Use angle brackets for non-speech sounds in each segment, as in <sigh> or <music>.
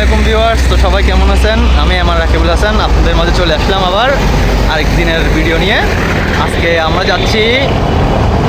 আলাইকুম ভিউয়ার্স, তো সবাই কেমন আছেন? আমি আমার রাকিবুল হাসান, আপনাদের মাঝে চলে আসলাম আবার আরেক দিনের ভিডিও নিয়ে। আজকে আমরা যাচ্ছি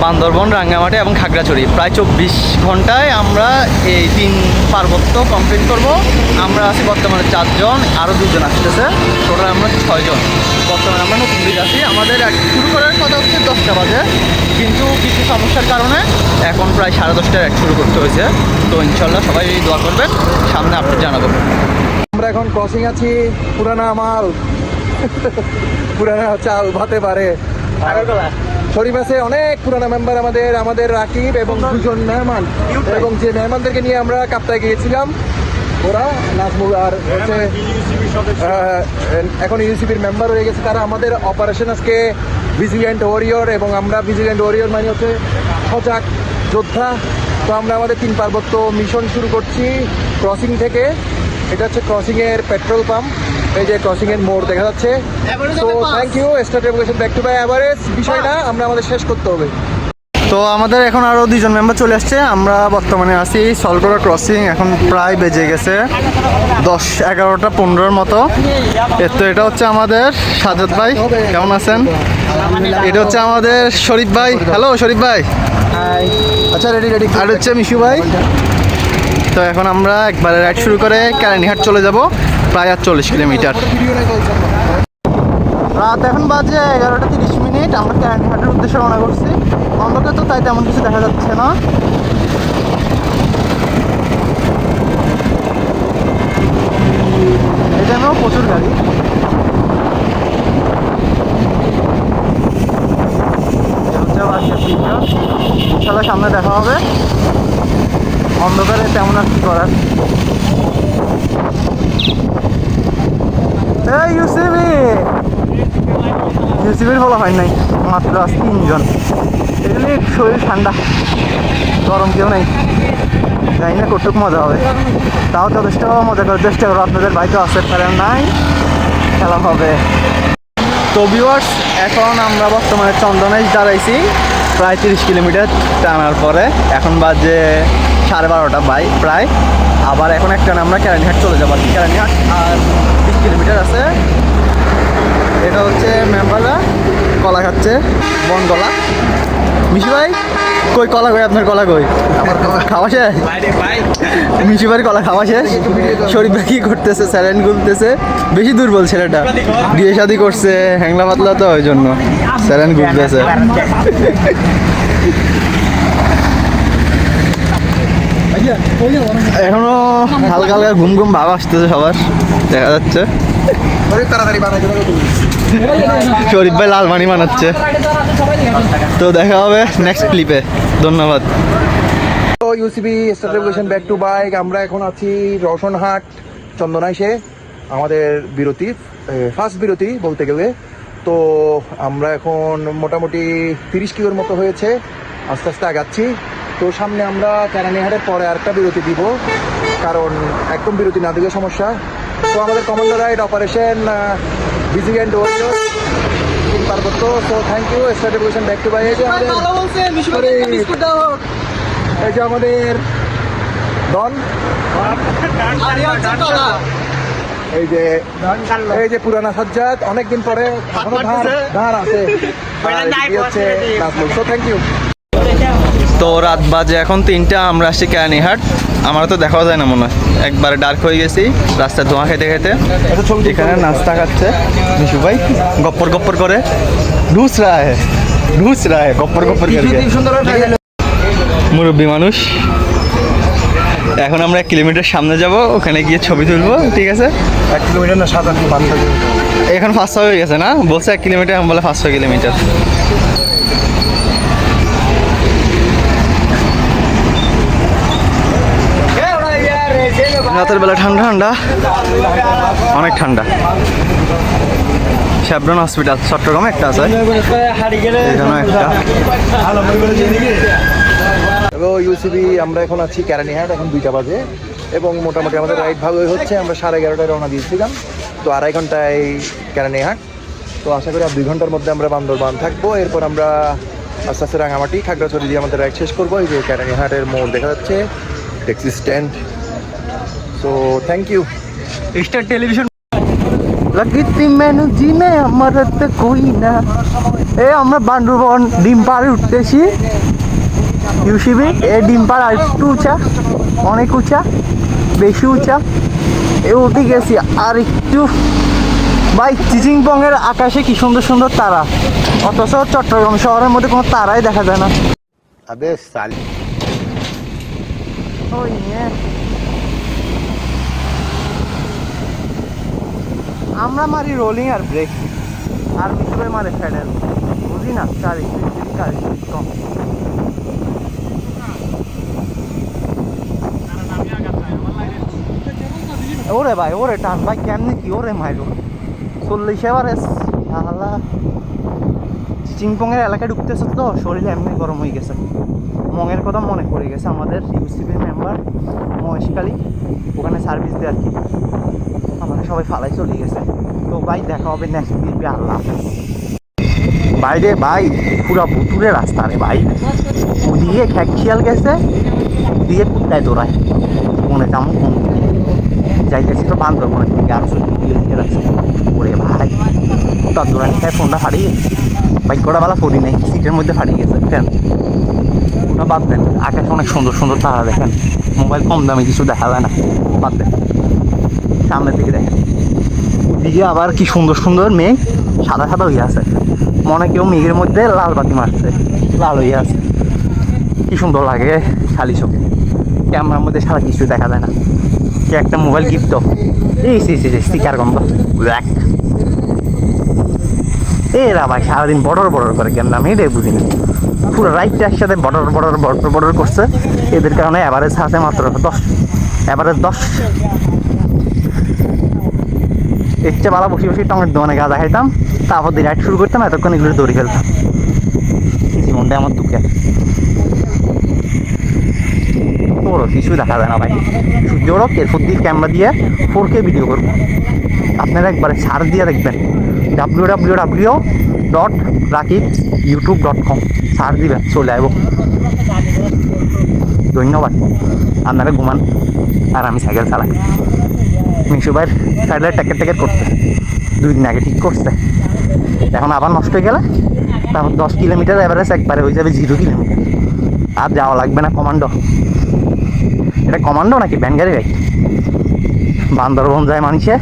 বান্দরবন রাঙ্গামাটি এবং খাগড়াছড়ি। প্রায় চব্বিশ ঘন্টায় আমরা এই তিন পার্বত্য কমপ্লিট করব। আমরা আছি বর্তমানে চারজন আরও দুজন আসতেছে। টোটাল আমরা ছয়জন। বর্তমানে আমরা নতুন দিকে আছি। আমাদের এক- শুরু করার কথা হচ্ছে দশটা বাজে। কিন্তু কিছু সমস্যার কারণে এখন প্রায় সাড়ে দশটায় এক শুরু করতে হয়েছে। তো ইনশাল্লাহ সবাই দোয়া করবেন। সামনে আপডেট জানাব। আমরা এখন ক্রসিং আছি। পুরানা মাল। পুরানা চাল ভাতে পারে। শরীফ অনেক পুরানা মেম্বার আমাদের আমাদের রাকিব এবং দুজন মেহমান। এবং যে মেহমানদেরকে নিয়ে আমরা কাপ্তায় গিয়েছিলাম, ওরা নাজমুল আর হচ্ছে এখন ইউসিপির মেম্বার হয়ে গেছে। তারা আমাদের অপারেশন আজকে ভিজিল্যান্ট ওয়ারিয়র এবং আমরা ভিজিল্যান্ট ওয়ারিয়র মানে হচ্ছে সজাগ যোদ্ধা। তো আমরা আমাদের তিন পার্বত্য মিশন শুরু করছি ক্রসিং থেকে। এটা হচ্ছে ক্রসিং এর পেট্রোল পাম্প এই যে ক্রসিং এর মোড় দেখা যাচ্ছে। তো thank you start revolution back to by average বিষয়টা আমরা আমাদের শেষ করতে হবে। তো আমাদের এখন আরও দুজন মেম্বার চলে আসছে। আমরা বর্তমানে আছি সলগড়া ক্রসিং এখন প্রায় বেজে গেছে দশ এগারোটা পনেরোর মতো। এর তো এটা হচ্ছে আমাদের সাজাদ ভাই কেমন আছেন? এটা হচ্ছে আমাদের শরীফ ভাই। হ্যালো শরীফ ভাই। আচ্ছা রেডি রেডি আর হচ্ছে মিশু ভাই। তো এখন আমরা একবারে রাইড শুরু করে ক্যারানিহাট চলে যাব। প্রায় আর চল্লিশ কিলোমিটার। রাত এখন বাজে এগারোটা তিরিশ মিনিট, আমরা ক্যারানিহাটের উদ্দেশ্যে রওনা করছি। অন্ধকার তো, তাই তেমন কিছু দেখা যাচ্ছে না। এই প্রচুর গাড়ি। সামনে দেখা হবে। অন্ধকারে তেমন আর কি করার। ইউসিবি ইউসিবির হলো হয় নাই, মাত্র আজ তিনজন। এগুলি শরীর ঠান্ডা, গরম কেউ নেই। জানি না কতটুক মজা হবে। তাও যথেষ্ট মজা করার চেষ্টা করব। আপনাদের বাইকে আসতে পারেন নাই। খেলা হবে। তো ভিউয়ার্স এখন আমরা বর্তমানে চন্দনাইশ দাঁড়াইছি, প্রায় তিরিশ কিলোমিটার টানার পরে। এখন বাজে সাড়ে বারোটা বাই প্রায়। আবার এখন একটা আমরা ক্যারানিহাট চলে যাব আর কি। ক্যারানিহাট আর বিশ কিলোমিটার আছে। এটা হচ্ছে মেম্বাররা কলা খাচ্ছে বন কলা মিশু ভাই কই কলা কই আপনার কলা কই? খাওয়া শেষ? মিশু ভাই কলা খাওয়া শেষ? শরীফ ভাই কি করতেছে স্যালেন গুলতেছে? বেশি দুর্বল ছেলেটা। বিয়ে শাদি করছে হ্যাংলা পাতলা তো ওই জন্য। স্যালেন গুলতেছে। এখনও হালকা হালকা ঘুম ঘুম ভাব আসতেছে সবার, দেখা যাচ্ছে। শরীফ ভাই লাল মানি বানাচ্ছে। তো দেখা হবে নেক্সট ক্লিপে ধন্যবাদ। তো ইউসিবি ব্যাক টু বাইক আমরা এখন আছি রওশনহাট, চন্দনাইশে, আমাদের বিরতি ফার্স্ট বিরতি বলতে গেলে। তো আমরা এখন মোটামুটি তিরিশ কিলোর মতো হয়েছে, আস্তে আস্তে আগাচ্ছি। তো সামনে আমরা ক্যারানিহাটের পরে আরেকটা বিরতি দিব কারণ একদম বিরতি না দিলে সমস্যা। তো আমাদের commander ride operation vigilant warrior তিন পার্বত্য। তো thank you start revolution back to by এই যে আমাদের এই যে আমাদের ডন। এই যে এই যে পুরানা সাজ্জাদ অনেকদিন পরে ধার আছে। <laughs> হচ্ছে সো থ্যাংক ইউ তো রাত বাজে এখন তিনটা আমরা আসছি ক্যারানিহাট আমার তো দেখাও যায় না মনে হয়। একবারে ডার্ক হয়ে গেছি রাস্তায় ধোঁয়া খেতে খেতে। এখানে নাস্তা খাচ্ছে। মিশু ভাই গপ্পর গপ্পর করে। ঢুস রায় ঢুস রায় গপ্পর গপ্পর করে মুরব্বী মানুষ। এখন আমরা এক কিলোমিটার সামনে যাব ওখানে গিয়ে ছবি তুলবো ঠিক আছে? এক কিলোমিটার না সাত আট এখন পাঁচশো হয়ে গেছে না? বলছে এক কিলোমিটার আমি বলে পাঁচশো কিলোমিটার রাতের বেলা ঠান্ডা ঠান্ডা। অনেক ঠান্ডা। শ্যাবরন হসপিটাল চট্টগ্রামে একটা আছে। এখানে একটা। ইউসিবি আমরা এখন আছি ক্যারানিহাট এখন দুইটা বাজে। এবং মোটামুটি আমাদের রাইড ভালোই হচ্ছে, আমরা সাড়ে এগারোটায় রওনা দিয়েছিলাম। তো আড়াই ঘন্টায় ক্যারানিহাট তো আশা করি আর দুই ঘণ্টার মধ্যে আমরা বান্দরবান থাকব। এরপর আমরা আস্তে আস্তে রাঙামাটি, খাগড়াছড়ি দিয়ে আমাদের রাইড শেষ করব। এই যে ক্যারানিহাটের মোড় দেখা যাচ্ছে। Taxi stand so thank you star television menu আমার তো না এ আমরা ডিম পাড়ে উঠতেছি এ ডিম পাড় আর একটু উঁচা অনেক উঁচা বেশি উঁচা এ উঠে গেছি আকাশে কি সুন্দর সুন্দর তারা অথচ চট্টগ্রাম শহরের মধ্যে কোনো তারাই দেখা যায় না আমরা মারি রোলিং আর ব্রেক আর ভিতরে মারে প্যাডেল বুঝি না? চারি চারি কম। ওরে ভাই, ওরে টান। ভাই, কেমনি কি? ওরে মাইরো। চল্লিশ এবারে আল্লাহ। চিংপংয়ের এলাকায় ঢুকতেছে তো, শরীরে এমনি গরম হয়ে গেছে। মঙের কথা মনে পড়ে গেছে, আমাদের ইউসিবির মেম্বার মহেশকালী ওখানে সার্ভিস দেয় আর কি। আমাদের সবাই ফালাই চলে গেছে। তো ভাই, দেখা হবে নেক্সট ভিডিও আল্লাহ বাইরে ভাই, পুরা ভুতুরে রাস্তা রে ভাই। ওদিকে খ্যাক শিয়াল গেছে, দিয়ে কুত্তায় দৌড়ায়। মনে তেমন কোন দিকে। যাইতেছি তো বান্দরবনের দিকে চল্লিশ কিলোমিটার আছে ওরে ভাই কুত্তার দৌড়ানি খায় ফোনটা ফাড়িয়ে বাইক বেলা ফোনই নেই, সিটের মধ্যে ফাটিয়ে গেছে কেন ওটা বাদ দেন, আকাশে অনেক সুন্দর সুন্দর তারা, দেখেন। মোবাইল কম দামে, কিছু দেখা যায় না, বাদ দেন। সামনের দিকে দেখেন। ওদিকে আবার কি সুন্দর সুন্দর মেঘ, সাদা সাদা হয়ে আছে। মনে কেউ মেঘের মধ্যে লাল বাতি মারছে, লাল হয়ে আছে। কি সুন্দর লাগে খালি চোখে। ক্যামেরার মধ্যে সারা কিছু দেখা যায় না। একটা মোবাইল গিফট এই সে সে স্টিকার গন্ধ। ব্ল্যাক এরা ভাই সারাদিন বর্ডার বর্ডার করে কেন আমি এটাই বুঝি না। পুরো রাইটটা একসাথে বর্ডার বর্ডার বর্ডার বর্ডার করছে। এদের কারণে অ্যাভারেজ আছে মাত্র দশ অ্যাভারেজ দশ। চেয়ে ভালো বসে বসে টমের দোকানে গাঁজা খাইতাম, তারপর দিয়ে রাইড শুরু করতাম, এতক্ষণ এগুলো দৌড়ি ফেলতাম। জীবনটা আমার দুঃখে। তোরও কিছু দেখা যায় না ভাই। সূর্য ওরক এরপর দিয়ে ক্যামেরা দিয়ে ফোর কে ভিডিও করব। আপনারা একবারে সার্চ দিয়ে দেখবেন। W W W dot Rakib YouTube dot com সার দিবেন, চলে আসব। ধন্যবাদ। আপনারা ঘুমান, আর আমি সাইকেল চালাই। মিশু ভাইয়ের সাইডের ট্যাকেট ট্যাকেট করতে দুই দিন আগে ঠিক করছে। এখন আবার নষ্ট হয়ে গেলে, তারপর দশ কিলোমিটার এভারেজ একবারে হয়ে যাবে জিরো কিলোমিটার। আর যাওয়া লাগবে না কমান্ডো এটা কমান্ডো নাকি? ভ্যান গাড়ি রাইড বান্দরবন যায় মানুষে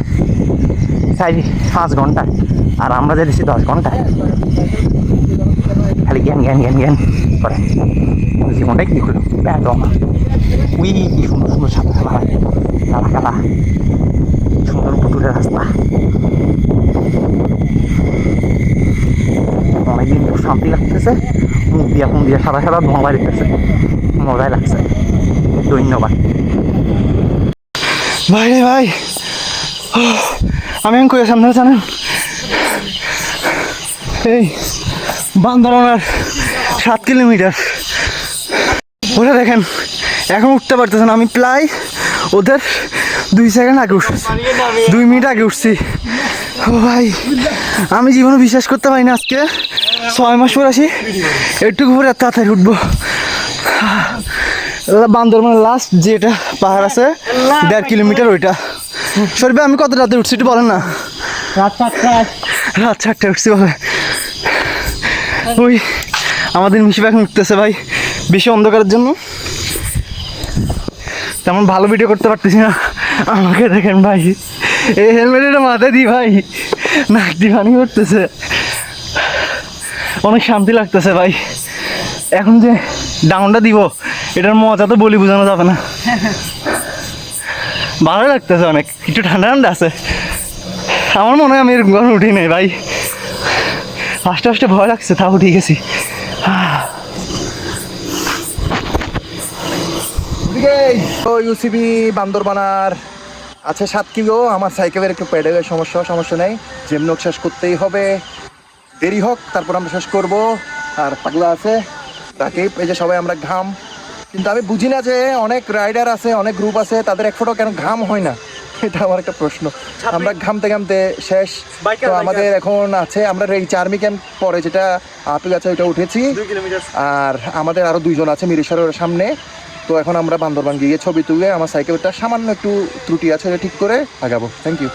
চাই পাঁচ ঘণ্টা। আর আমরা যেতেছি দশ ঘণ্টা। খালি জ্ঞান জ্ঞান জ্ঞান জ্ঞান। করে জীবনটাই কি করল একদম উই, কি সুন্দর সুন্দর সাদা সাদা কালা কালা। সুন্দর পুতুলের রাস্তা। অনেকদিন খুব শান্তি লাগতেছে। মুখ দিয়া ফোন দিয়া সাদা সাদা ধোঁয়া বাড়িতেছে মজাই লাগছে। ধন্যবাদ। ভাই রে ভাই। আমি এখন কই আপনারা জানেন? এই বান্দরবনের সাত কিলোমিটার। ওরা দেখেন এখন উঠতে পারতেছেন আমি প্রায় ওদের দুই সেকেন্ড আগে উঠছি। দুই মিনিট আগে উঠছি। ও ভাই আমি জীবনে বিশ্বাস করতে পারি না আজকে। ছয় মাস পর আসি। একটু পরে তাড়াতাড়ি উঠবো। বান্দরবানের লাস্ট যেটা পাহাড় আছে দেড় কিলোমিটার ওইটা। সরবে আমি কত রাতে উঠছি একটু বলেন না। রাত চারটায়। রাত চারটে উঠছি বলে। ওই আমাদের মিশি এখন উঠতেছে ভাই, বেশি অন্ধকারের জন্য। তেমন ভালো ভিডিও করতে পারতেছি না। আমাকে দেখেন ভাই, এই হেলমেটটা মাথায় দিই ভাই, নাক দিয়ে পানি করতেছে অনেক শান্তি লাগতেছে ভাই। এখন যে ডাউনটা দিব, এটার মজা তো বলি বোঝানো যাবে না। ভালো লাগতেছে অনেক, একটু ঠান্ডা ঠান্ডা আছে। আমার মনে হয় আমি এরকম উঠি নাই ভাই। আস্তে আস্তে ভয় লাগছে, তাও উঠে গেছি। তো ইউসিবি বান্দরবানার আছে সাত কিলো আমার সাইকেলের একটু প্যাডেলের সমস্যা সমস্যা নেই। যেমন শেষ করতেই হবে। দেরি হোক, তারপর আমরা শেষ করব। আর পাগলা আছে। রাকিব, এই যে সবাই আমরা ঘাম। কিন্তু আমি বুঝি না যে অনেক রাইডার আছে, অনেক গ্রুপ আছে, তাদের এক ফোটো কেন ঘাম হয় না? এটা আমার একটা প্রশ্ন। আমরা ঘামতে ঘামতে শেষ। তো আমাদের এখন আছে আমরা এই চার্মি ক্যাম্প পরে যেটা আপেল আছে ওইটা উঠেছি। আর আমাদের আরও দুইজন আছে মিরেশ্বরের সামনে। তো এখন আমরা বান্দরবান গিয়ে ছবি তুলে আমার সাইকেলটা সামান্য একটু ত্রুটি আছে এটা ঠিক করে আগাবো। থ্যাংক ইউ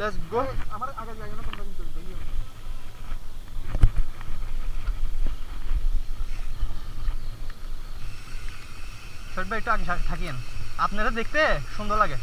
লেটস গো ছোট ভাই একটু আগে থাকিয়েন আপনারা দেখতে সুন্দর লাগে।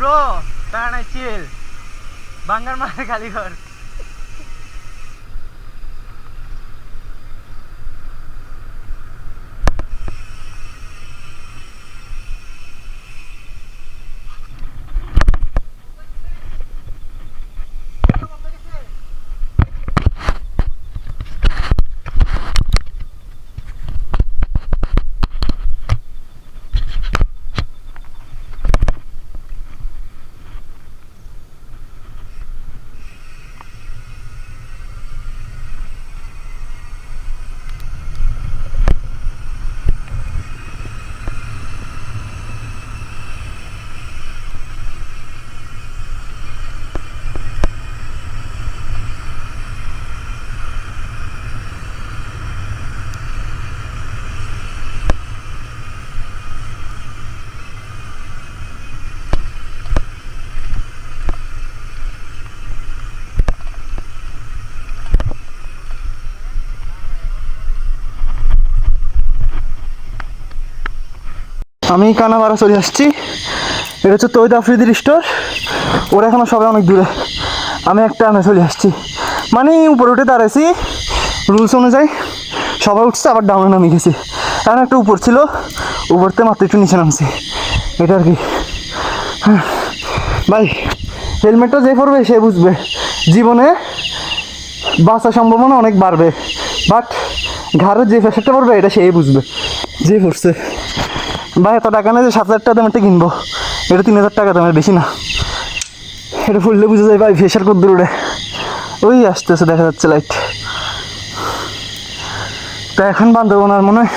ব্রো প্যারানাই চিল বাঙ্গার মার কালীঘর আমি কানাবাড়া চলে আসছি। এটা হচ্ছে তৈদ আফ্রিদির স্টোর ওরা এখনও সবাই অনেক দূরে। আমি একটা আনে চলে আসছি। মানে উপরে উঠে দাঁড়াইছি। রুলস অনুযায়ী সবাই উঠছে, আবার ডাউনে নামে গেছি। এখন একটা উপর ছিল, উপরতে মাত্র একটু নিচে নামছি। এটা আর কি। হ্যাঁ। ভাই হেলমেটটা যে পড়বে সে বুঝবে। জীবনে বাঁচার সম্ভাবনা অনেক বাড়বে। বাট ঘাড়ের যে প্রেশারটা পড়বে, এটা সেই বুঝবে। যে পড়ছে। ভাই, এত টাকা নেই যে সাত হাজার টাকা একটা কিনবো। এটা তিন হাজার টাকা দামের, বেশি না। এটা ফুললে বুঝে যায় ভাই প্রেশার কত দূরে ওই আসতেছে, দেখা যাচ্ছে লাইট তা এখন বান্দরবন আর মনে হয়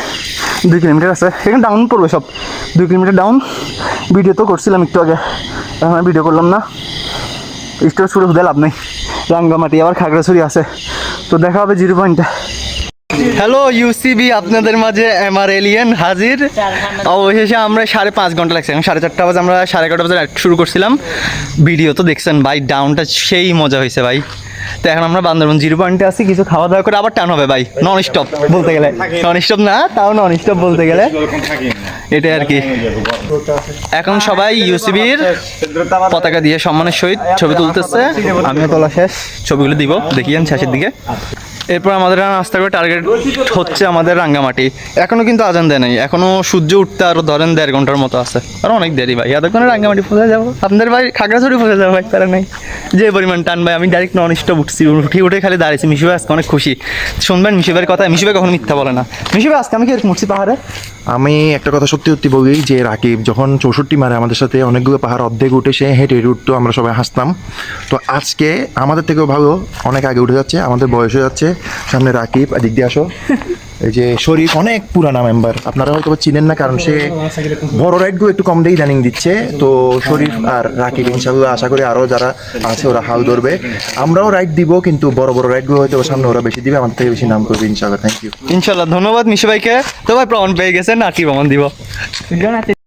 দুই কিলোমিটার আছে। এখানে ডাউন পড়বে সব। দুই কিলোমিটার ডাউন ভিডিও তো করছিলাম একটু আগে। এখন ভিডিও করলাম না। স্টোর শুরু হতে লাভ নেই। রাঙ্গামাটি, আবার খাগড়াছড়ি আছে। তো দেখা হবে জিরো পয়েন্টে হ্যালো ইউসিবি আপনাদের মাঝে এমআর এলিয়েন হাজির। অবশেষে আমরা সাড়ে পাঁচ ঘণ্টা লাগছে, সাড়ে চারটা বাজে, আমরা সাড়ে এগারোটা বাজে শুরু করছিলাম। ভিডিও তো দেখছেন ভাই ডাউনটা সেই মজা হয়েছে ভাই। তো এখন আমরা বান্দরবন জিরো পয়েন্টে আছি, কিছু খাওয়া দাওয়া করে আবার টান হবে ভাই নন স্টপ বলতে গেলে। নন স্টপ না, তাও নন স্টপ বলতে গেলে। এটাই আর কি। এখন সবাই ইউসিবির পতাকা দিয়ে সম্মানের সহিত ছবি তুলতেছে। আমিও তোলা শেষ, ছবিগুলো দিব, দেখিয়েন শেষের দিকে। এরপর আমাদের নাস্তা করে টার্গেট হচ্ছে আমাদের রাঙ্গামাটি। এখনও কিন্তু আজান দেয় নাই, এখনও সূর্য উঠতে আরও ধরেন দেড় ঘণ্টার মতো আছে। আর অনেক দেরি ভাই, এতক্ষণে রাঙ্গামাটি পৌঁছে যাব। আপনাদের ভাই খাগড়াছড়ি পৌঁছে যাব ভাই, তারা নাই। যে পরিমাণ টান ভাই, আমি ডাইরেক্ট নন স্টপ উঠছি, উঠে উঠে খালি দাঁড়িয়েছি মিশু ভাই আজকে অনেক খুশি। শুনবেন মিশু ভাইয়ের কথা মিশু ভাই কখনো মিথ্যা বলে না। মিশু ভাই আজকে আমি কি উঠছি পাহাড়ে? আমি একটা কথা সত্যি সত্যি বলি, যে রাকিব যখন চৌষট্টি মারে আমাদের সাথে অনেকগুলো পাহাড় অর্ধেক উঠে, সে হেঁটে হেঁটে উঠতো আমরা সবাই হাসতাম। তো আজকে আমাদের থেকেও ভালো, অনেক আগে উঠে যাচ্ছে, আমাদের বয়স হয়ে যাচ্ছে সামনে রাকিব এদিক দিয়ে আসো। এই যে শরীফ, অনেক পুরানা মেম্বার আপনারা হয়তো চিনেন না, কারণ সে বড় রাইডগুলো একটু কম দিয়ে ইদানিং দিচ্ছে। তো শরীফ আর রাকিব ইনশাল্লাহ আশা করি আরও যারা আছে, ওরা হাল ধরবে। আমরাও রাইড দিব, কিন্তু বড় বড় রাইডগুলো হয়তো সামনে ওরা বেশি দিবে। আমার থেকে বেশি নাম করবে ইনশাল্লাহ থ্যাংক ইউ ইনশাল্লাহ ধন্যবাদ। মিশু ভাইকে তো ভাই প্রমাণ পেয়ে গেছেন আর কি প্রমাণ দিব?